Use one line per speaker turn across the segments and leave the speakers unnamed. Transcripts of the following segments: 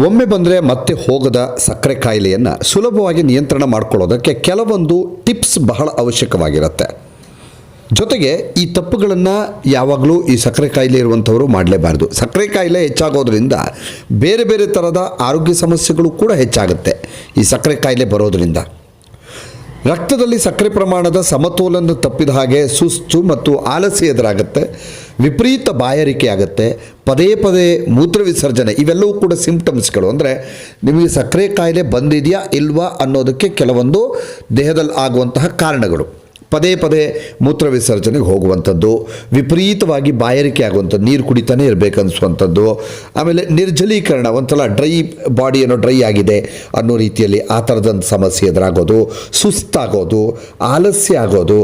ಒಮ್ಮೆ ಬಂದರೆ ಮತ್ತೆ ಹೋಗದ ಸಕ್ಕರೆ ಕಾಯಿಲೆಯನ್ನು ಸುಲಭವಾಗಿ ನಿಯಂತ್ರಣ ಮಾಡ್ಕೊಳ್ಳೋದಕ್ಕೆ ಕೆಲವೊಂದು ಟಿಪ್ಸ್ ಬಹಳ ಅವಶ್ಯಕವಾಗಿರುತ್ತೆ. ಜೊತೆಗೆ ಈ ತಪ್ಪುಗಳನ್ನು ಯಾವಾಗಲೂ ಈ ಸಕ್ಕರೆ ಕಾಯಿಲೆ ಇರುವಂಥವರು ಮಾಡಲೇಬಾರ್ದು. ಸಕ್ಕರೆ ಕಾಯಿಲೆ ಹೆಚ್ಚಾಗೋದ್ರಿಂದ ಬೇರೆ ಬೇರೆ ಥರದ ಆರೋಗ್ಯ ಸಮಸ್ಯೆಗಳು ಕೂಡ ಹೆಚ್ಚಾಗುತ್ತೆ ಈ ಸಕ್ಕರೆ ಕಾಯಿಲೆ ಬರೋದರಿಂದ. ರಕ್ತದಲ್ಲಿ ಸಕ್ಕರೆ ಪ್ರಮಾಣದ ಸಮತೋಲನ ತಪ್ಪಿದ ಹಾಗೆ ಸುಸ್ತು ಮತ್ತು ಆಲಸ್ಯ ಎದುರಾಗುತ್ತೆ. ವಿಪರೀತ ಬಾಯಾರಿಕೆ ಆಗುತ್ತೆ, ಪದೇ ಪದೇ ಮೂತ್ರ ವಿಸರ್ಜನೆ, ಇವೆಲ್ಲವೂ ಕೂಡ ಸಿಂಪ್ಟಮ್ಸ್ಗಳು ಅಂದರೆ ನಿಮಗೆ ಸಕ್ಕರೆ ಕಾಯಿಲೆ ಬಂದಿದೆಯಾ ಇಲ್ವಾ ಅನ್ನೋದಕ್ಕೆ ಕೆಲವೊಂದು ದೇಹದಲ್ಲಿ ಆಗುವಂತಹ ಕಾರಣಗಳು. ಪದೇ ಪದೇ ಮೂತ್ರ ವಿಸರ್ಜನೆಗೆ ಹೋಗುವಂಥದ್ದು, ವಿಪರೀತವಾಗಿ ಬಾಯಾರಿಕೆ ಆಗುವಂಥದ್ದು, ನೀರು ಕುಡಿತಾನೆ ಇರಬೇಕನ್ನಿಸುವಂಥದ್ದು ಆಮೇಲೆ ನಿರ್ಜಲೀಕರಣ, ಒಂಥರ ಡ್ರೈ ಬಾಡಿ ಏನೋ ಡ್ರೈ ಆಗಿದೆ ಅನ್ನೋ ರೀತಿಯಲ್ಲಿ ಆ ಥರದಂಥ ಸಮಸ್ಯೆ ಎದುರಾಗೋದು, ಸುಸ್ತಾಗೋದು, ಆಲಸ್ಯ ಆಗೋದು,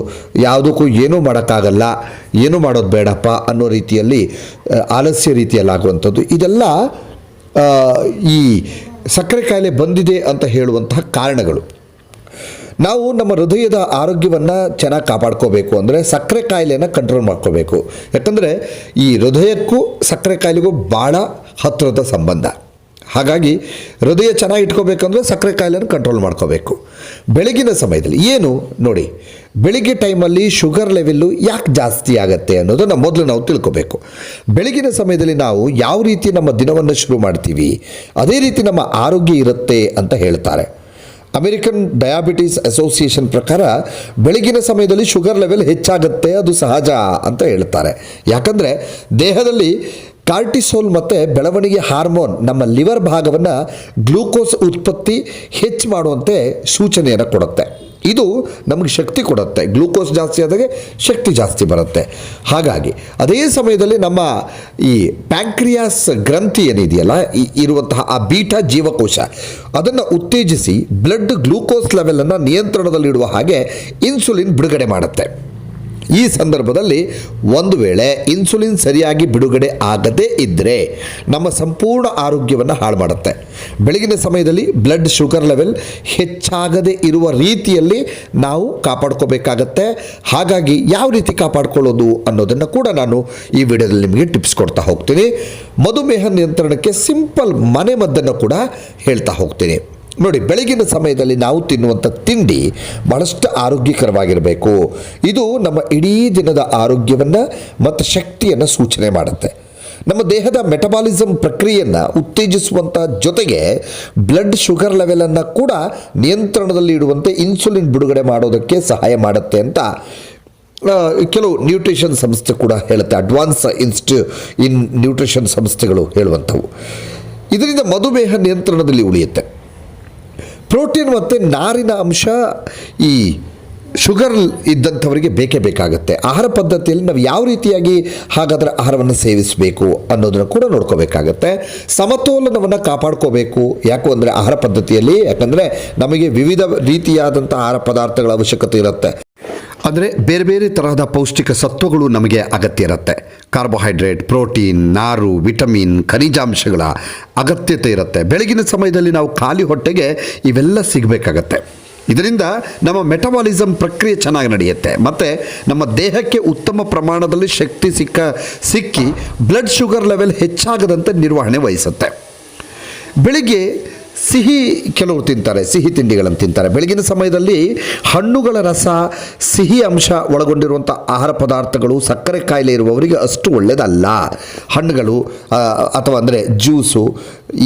ಯಾವುದಕ್ಕೂ ಏನೂ ಮಾಡೋಕ್ಕಾಗಲ್ಲ, ಏನೂ ಮಾಡೋದು ಬೇಡಪ್ಪ ಅನ್ನೋ ರೀತಿಯಲ್ಲಿ ಆಲಸ್ಯ ರೀತಿಯಲ್ಲಿ ಆಗುವಂಥದ್ದು. ಇದೆಲ್ಲ ಈ ಸಕ್ಕರೆ ಕಾಯಿಲೆ ಬಂದಿದೆ ಅಂತ ಹೇಳುವಂತಹ ಕಾರಣಗಳು. ನಾವು ನಮ್ಮ ಹೃದಯದ ಆರೋಗ್ಯವನ್ನು ಚೆನ್ನಾಗಿ ಕಾಪಾಡ್ಕೋಬೇಕು ಅಂದರೆ ಸಕ್ಕರೆ ಕಾಯಿಲೆನ ಕಂಟ್ರೋಲ್ ಮಾಡ್ಕೋಬೇಕು. ಯಾಕಂದರೆ ಈ ಹೃದಯಕ್ಕೂ ಸಕ್ಕರೆ ಕಾಯಿಲೆಗೂ ಭಾಳ ಹತ್ತಿರದ ಸಂಬಂಧ. ಹಾಗಾಗಿ ಹೃದಯ ಚೆನ್ನಾಗಿ ಇಟ್ಕೋಬೇಕಂದ್ರೆ ಸಕ್ಕರೆ ಕಾಯಿಲೆಯನ್ನು ಕಂಟ್ರೋಲ್ ಮಾಡ್ಕೋಬೇಕು. ಬೆಳಗಿನ ಸಮಯದಲ್ಲಿ ಏನು ನೋಡಿ, ಬೆಳಗ್ಗೆ ಟೈಮಲ್ಲಿ ಶುಗರ್ ಲೆವೆಲ್ಲು ಯಾಕೆ ಜಾಸ್ತಿ ಆಗುತ್ತೆ ಅನ್ನೋದನ್ನು ಮೊದಲು ನಾವು ತಿಳ್ಕೋಬೇಕು. ಬೆಳಗಿನ ಸಮಯದಲ್ಲಿ ನಾವು ಯಾವ ರೀತಿ ನಮ್ಮ ದಿನವನ್ನು ಶುರು ಮಾಡ್ತೀವಿ, ಅದೇ ರೀತಿ ನಮ್ಮ ಆರೋಗ್ಯ ಇರುತ್ತೆ ಅಂತ ಹೇಳ್ತಾರೆ. ಅಮೆರಿಕನ್ ಡಯಾಬಿಟೀಸ್ ಅಸೋಸಿಯೇಷನ್ ಪ್ರಕಾರ ಬೆಳಗಿನ ಸಮಯದಲ್ಲಿ ಶುಗರ್ ಲೆವೆಲ್ ಹೆಚ್ಚಾಗುತ್ತೆ, ಅದು ಸಹಜ ಅಂತ ಹೇಳ್ತಾರೆ. ಯಾಕಂದರೆ ದೇಹದಲ್ಲಿ ಕಾರ್ಟಿಸೋಲ್ ಮತ್ತು ಬೆಳವಣಿಗೆ ಹಾರ್ಮೋನ್ ನಮ್ಮ ಲಿವರ್ ಭಾಗವನ್ನು ಗ್ಲೂಕೋಸ್ ಉತ್ಪತ್ತಿ ಹೆಚ್ಚು ಮಾಡುವಂತೆ ಸೂಚನೆಯನ್ನು ಕೊಡುತ್ತೆ. ಇದು ನಮಗೆ ಶಕ್ತಿ ಕೊಡುತ್ತೆ. ಗ್ಲೂಕೋಸ್ ಜಾಸ್ತಿ ಆದಾಗೆ ಶಕ್ತಿ ಜಾಸ್ತಿ ಬರುತ್ತೆ. ಹಾಗಾಗಿ ಅದೇ ಸಮಯದಲ್ಲಿ ನಮ್ಮ ಈ ಪ್ಯಾಂಕ್ರಿಯಾಸ್ ಗ್ರಂಥಿ ಏನಿದೆಯಲ್ಲ, ಈ ಇರುವಂತಹ ಆ ಬೀಟಾ ಜೀವಕೋಶ, ಅದನ್ನು ಉತ್ತೇಜಿಸಿ ಬ್ಲಡ್ ಗ್ಲೂಕೋಸ್ ಲೆವೆಲನ್ನು ನಿಯಂತ್ರಣದಲ್ಲಿಡುವ ಹಾಗೆ ಇನ್ಸುಲಿನ್ ಬಿಡುಗಡೆ ಮಾಡುತ್ತೆ. ಈ ಸಂದರ್ಭದಲ್ಲಿ ಒಂದು ವೇಳೆ ಇನ್ಸುಲಿನ್ ಸರಿಯಾಗಿ ಬಿಡುಗಡೆ ಆಗದೇ ಇದ್ದರೆ ನಮ್ಮ ಸಂಪೂರ್ಣ ಆರೋಗ್ಯವನ್ನು ಹಾಳು ಮಾಡುತ್ತೆ. ಬೆಳಗಿನ ಸಮಯದಲ್ಲಿ ಬ್ಲಡ್ ಶುಗರ್ ಲೆವೆಲ್ ಹೆಚ್ಚಾಗದೇ ಇರುವ ರೀತಿಯಲ್ಲಿ ನಾವು ಕಾಪಾಡ್ಕೋಬೇಕಾಗತ್ತೆ. ಹಾಗಾಗಿ ಯಾವ ರೀತಿ ಕಾಪಾಡ್ಕೊಳ್ಳೋದು ಅನ್ನೋದನ್ನು ಕೂಡ ನಾನು ಈ ವಿಡಿಯೋದಲ್ಲಿ ನಿಮಗೆ ಟಿಪ್ಸ್ ಕೊಡ್ತಾ ಹೋಗ್ತೀನಿ. ಮಧುಮೇಹ ನಿಯಂತ್ರಣಕ್ಕೆ ಸಿಂಪಲ್ ಮನೆ ಮದ್ದನ್ನು ಕೂಡ ಹೇಳ್ತಾ ಹೋಗ್ತೀನಿ. ನೋಡಿ, ಬೆಳಗಿನ ಸಮಯದಲ್ಲಿ ನಾವು ತಿನ್ನುವಂಥ ತಿಂಡಿ ಬಹಳಷ್ಟು ಆರೋಗ್ಯಕರವಾಗಿರಬೇಕು. ಇದು ನಮ್ಮ ಇಡೀ ದಿನದ ಆರೋಗ್ಯವನ್ನು ಮತ್ತು ಶಕ್ತಿಯನ್ನು ಸೂಚನೆ ಮಾಡುತ್ತೆ. ನಮ್ಮ ದೇಹದ ಮೆಟಬಾಲಿಸಮ್ ಪ್ರಕ್ರಿಯೆಯನ್ನು ಉತ್ತೇಜಿಸುವಂಥ ಜೊತೆಗೆ ಬ್ಲಡ್ ಶುಗರ್ ಲೆವೆಲನ್ನು ಕೂಡ ನಿಯಂತ್ರಣದಲ್ಲಿ ಇಡುವಂತೆ ಇನ್ಸುಲಿನ್ ಬಿಡುಗಡೆ ಮಾಡೋದಕ್ಕೆ ಸಹಾಯ ಮಾಡುತ್ತೆ ಅಂತ ಕೆಲವು ನ್ಯೂಟ್ರಿಷನ್ ಸಂಸ್ಥೆ ಕೂಡ ಹೇಳುತ್ತೆ. ಅಡ್ವಾನ್ಸ್ ಇನ್ಸ್ಟಿ ಇನ್ ನ್ಯೂಟ್ರಿಷನ್ ಸಂಸ್ಥೆಗಳು ಹೇಳುವಂಥವು. ಇದರಿಂದ ಮಧುಮೇಹ ನಿಯಂತ್ರಣದಲ್ಲಿ ಉಳಿಯುತ್ತೆ. ಪ್ರೋಟೀನ್ ಮತ್ತು ನಾರಿನ ಅಂಶ ಈ ಶುಗರ್ ಇದ್ದಂಥವರಿಗೆ ಬೇಕೇ ಬೇಕಾಗುತ್ತೆ. ಆಹಾರ ಪದ್ಧತಿಯಲ್ಲಿ ನಾವು ಯಾವ ರೀತಿಯಾಗಿ ಹಾಗಾದರೆ ಆಹಾರವನ್ನು ಸೇವಿಸಬೇಕು ಅನ್ನೋದನ್ನು ಕೂಡ ನೋಡ್ಕೋಬೇಕಾಗತ್ತೆ. ಸಮತೋಲನವನ್ನು ಕಾಪಾಡ್ಕೋಬೇಕು. ಯಾಕೋ ಅಂದರೆ ಆಹಾರ ಪದ್ಧತಿಯಲ್ಲಿ, ಯಾಕಂದರೆ ನಮಗೆ ವಿವಿಧ ರೀತಿಯಾದಂಥ ಆಹಾರ ಪದಾರ್ಥಗಳ ಅವಶ್ಯಕತೆ ಇರುತ್ತೆ. ಅಂದರೆ ಬೇರೆ ಬೇರೆ ತರಹದ ಪೌಷ್ಟಿಕ ಸತ್ವಗಳು ನಮಗೆ ಅಗತ್ಯ ಇರುತ್ತೆ. ಕಾರ್ಬೋಹೈಡ್ರೇಟ್, ಪ್ರೋಟೀನ್, ನಾರು, ವಿಟಮಿನ್, ಖನಿಜಾಂಶಗಳ ಅಗತ್ಯತೆ ಇರುತ್ತೆ. ಬೆಳಗಿನ ಸಮಯದಲ್ಲಿ ನಾವು ಖಾಲಿ ಹೊಟ್ಟೆಗೆ ಇವೆಲ್ಲ ಸಿಗಬೇಕಾಗತ್ತೆ. ಇದರಿಂದ ನಮ್ಮ ಮೆಟಬಾಲಿಸಮ್ ಪ್ರಕ್ರಿಯೆ ಚೆನ್ನಾಗಿ ನಡೆಯುತ್ತೆ. ಮತ್ತು ನಮ್ಮ ದೇಹಕ್ಕೆ ಉತ್ತಮ ಪ್ರಮಾಣದಲ್ಲಿ ಶಕ್ತಿ ಸಿಕ್ಕ, ಸಿಕ್ಕಿ ಬ್ಲಡ್ ಶುಗರ್ ಲೆವೆಲ್ ಹೆಚ್ಚಾಗದಂತೆ ನಿರ್ವಹಣೆ ವಹಿಸುತ್ತೆ. ಬೆಳಿಗ್ಗೆ ಸಿಹಿ ಕೆಲವರು ತಿಂತಾರೆ, ಸಿಹಿ ತಿಂಡಿಗಳನ್ನು ತಿಂತಾರೆ. ಬೆಳಗಿನ ಸಮಯದಲ್ಲಿ ಹಣ್ಣುಗಳ ರಸ, ಸಿಹಿ ಅಂಶ ಒಳಗೊಂಡಿರುವಂಥ ಆಹಾರ ಪದಾರ್ಥಗಳು ಸಕ್ಕರೆ ಕಾಯಿಲೆ ಇರುವವರಿಗೆ ಅಷ್ಟು ಒಳ್ಳೆಯದಲ್ಲ. ಹಣ್ಣುಗಳು ಅಥವಾ ಅಂದರೆ ಜ್ಯೂಸು,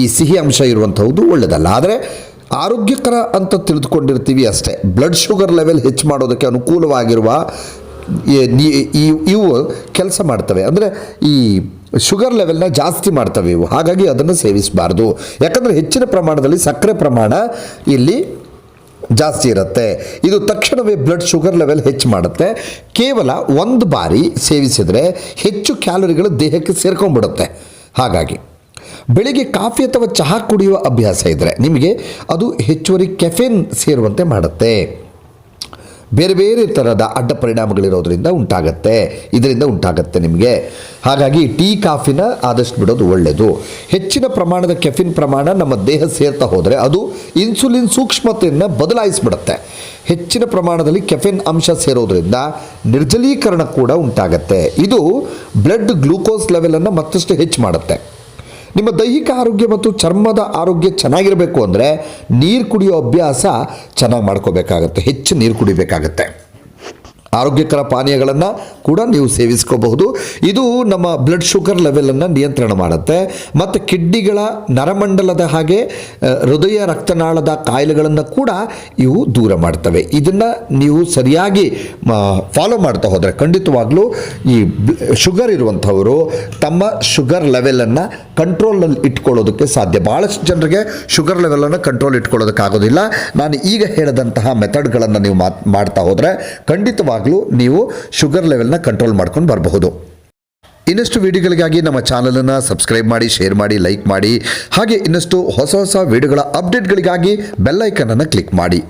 ಈ ಸಿಹಿ ಅಂಶ ಇರುವಂಥದ್ದು ಒಳ್ಳೆಯದಲ್ಲ. ಆದರೆ ಆರೋಗ್ಯಕರ ಅಂತ ತಿಳಿದುಕೊಂಡಿರ್ತೀವಿ ಅಷ್ಟೇ. ಬ್ಲಡ್ ಶುಗರ್ ಲೆವೆಲ್ ಹೆಚ್ಚು ಮಾಡೋದಕ್ಕೆ ಅನುಕೂಲವಾಗಿರುವ ಇವು ಕೆಲಸ ಮಾಡ್ತವೆ. ಅಂದರೆ ಈ ಶುಗರ್ ಲೆವೆಲ್ನ ಜಾಸ್ತಿ ಮಾಡ್ತವೆ ಇವು. ಹಾಗಾಗಿ ಅದನ್ನು ಸೇವಿಸಬಾರ್ದು. ಯಾಕಂದರೆ ಹೆಚ್ಚಿನ ಪ್ರಮಾಣದಲ್ಲಿ ಸಕ್ಕರೆ ಪ್ರಮಾಣ ಇಲ್ಲಿ ಜಾಸ್ತಿ ಇರುತ್ತೆ. ಇದು ತಕ್ಷಣವೇ ಬ್ಲಡ್ ಶುಗರ್ ಲೆವೆಲ್ ಹೆಚ್ಚು ಮಾಡುತ್ತೆ. ಕೇವಲ ಒಂದು ಬಾರಿ ಸೇವಿಸಿದರೆ ಹೆಚ್ಚು ಕ್ಯಾಲೋರಿಗಳು ದೇಹಕ್ಕೆ ಸೇರ್ಕೊಂಡ್ಬಿಡುತ್ತೆ. ಹಾಗಾಗಿ ಬೆಳಿಗ್ಗೆ ಕಾಫಿ ಅಥವಾ ಚಹಾ ಕುಡಿಯುವ ಅಭ್ಯಾಸ ಇದ್ದರೆ ನಿಮಗೆ ಅದು ಹೆಚ್ಚುವರಿ ಕೆಫೆನ್ ಸೇರುವಂತೆ ಮಾಡುತ್ತೆ. ಬೇರೆ ಬೇರೆ ಥರದ ಅಡ್ಡ ಪರಿಣಾಮಗಳಿರೋದ್ರಿಂದ ಉಂಟಾಗತ್ತೆ. ಇದರಿಂದ ಉಂಟಾಗತ್ತೆ ನಿಮಗೆ. ಹಾಗಾಗಿ ಟೀ, ಕಾಫಿನ ಆದಷ್ಟು ಬಿಡೋದು ಒಳ್ಳೆಯದು ಹೆಚ್ಚಿನ ಪ್ರಮಾಣದ ಕೆಫಿನ್ ಪ್ರಮಾಣ ನಮ್ಮ ದೇಹ ಸೇರ್ತಾ ಹೋದರೆ ಅದು ಇನ್ಸುಲಿನ್ ಸೂಕ್ಷ್ಮತೆಯನ್ನು ಬದಲಾಯಿಸಿಬಿಡುತ್ತೆ. ಹೆಚ್ಚಿನ ಪ್ರಮಾಣದಲ್ಲಿ ಕೆಫಿನ್ ಅಂಶ ಸೇರೋದ್ರಿಂದ ನಿರ್ಜಲೀಕರಣ ಕೂಡ ಉಂಟಾಗತ್ತೆ. ಇದು ಬ್ಲಡ್ ಗ್ಲೂಕೋಸ್ ಲೆವೆಲನ್ನು ಮತ್ತಷ್ಟು ಹೆಚ್ಚು ಮಾಡುತ್ತೆ. ನಿಮ್ಮ ದೈಹಿಕ ಆರೋಗ್ಯ ಮತ್ತು ಚರ್ಮದ ಆರೋಗ್ಯ ಚೆನ್ನಾಗಿರಬೇಕು ಅಂದರೆ ನೀರು ಕುಡಿಯೋ ಅಭ್ಯಾಸ ಚೆನ್ನಾಗಿ ಮಾಡ್ಕೋಬೇಕಾಗತ್ತೆ. ಹೆಚ್ಚು ನೀರು ಕುಡಿಬೇಕಾಗತ್ತೆ. ಆರೋಗ್ಯಕರ ಪಾನೀಯಗಳನ್ನು ಕೂಡ ನೀವು ಸೇವಿಸ್ಕೋಬಹುದು. ಇದು ನಮ್ಮ ಬ್ಲಡ್ ಶುಗರ್ ಲೆವೆಲನ್ನು ನಿಯಂತ್ರಣ ಮಾಡುತ್ತೆ. ಮತ್ತು ಕಿಡ್ನಿಗಳ ನರಮಂಡಲದ ಹಾಗೆ ಹೃದಯ ರಕ್ತನಾಳದ ಕಾಯಿಲೆಗಳನ್ನು ಕೂಡ ಇವು ದೂರ ಮಾಡ್ತವೆ. ಇದನ್ನು ನೀವು ಸರಿಯಾಗಿ ಫಾಲೋ ಮಾಡ್ತಾ ಹೋದರೆ ಖಂಡಿತವಾಗ್ಲೂ ಈ ಶುಗರ್ ಇರುವಂಥವರು ತಮ್ಮ ಶುಗರ್ ಲೆವೆಲನ್ನು ಕಂಟ್ರೋಲಲ್ಲಿ ಇಟ್ಕೊಳ್ಳೋದಕ್ಕೆ ಸಾಧ್ಯ. ಭಾಳಷ್ಟು ಜನರಿಗೆ ಶುಗರ್ ಲೆವೆಲನ್ನು ಕಂಟ್ರೋಲ್ ಇಟ್ಕೊಳ್ಳೋದಕ್ಕಾಗೋದಿಲ್ಲ ನಾನು ಈಗ ಹೇಳಿದಂತಹ ಮೆಥಡ್ಗಳನ್ನು ನೀವು ಮಾತ್, ಮಾಡ್ತಾ ಹೋದರೆ ಖಂಡಿತವಾಗ್ಲೂ ನೀವು ಶುಗರ್ ಲೆವೆಲ್ನ ಕಂಟ್ರೋಲ್ ಮಾಡ್ಕೊಂಡು ಬರಬಹುದು. ಇನ್ನಷ್ಟು ವಿಡಿಯೋಗಳಿಗಾಗಿ ನಮ್ಮ ಚಾನಲನ್ನು ಸಬ್ಸ್ಕ್ರೈಬ್ ಮಾಡಿ ಶೇರ್ ಮಾಡಿ ಲೈಕ್ ಮಾಡಿ, ಹಾಗೆ ಇನ್ನಷ್ಟು ಹೊಸ ಹೊಸ ವಿಡಿಯೋಗಳ ಅಪ್ಡೇಟ್ಗಳಿಗಾಗಿ ಬೆಲ್ಲೈಕನನ್ನು ಕ್ಲಿಕ್ ಮಾಡಿ.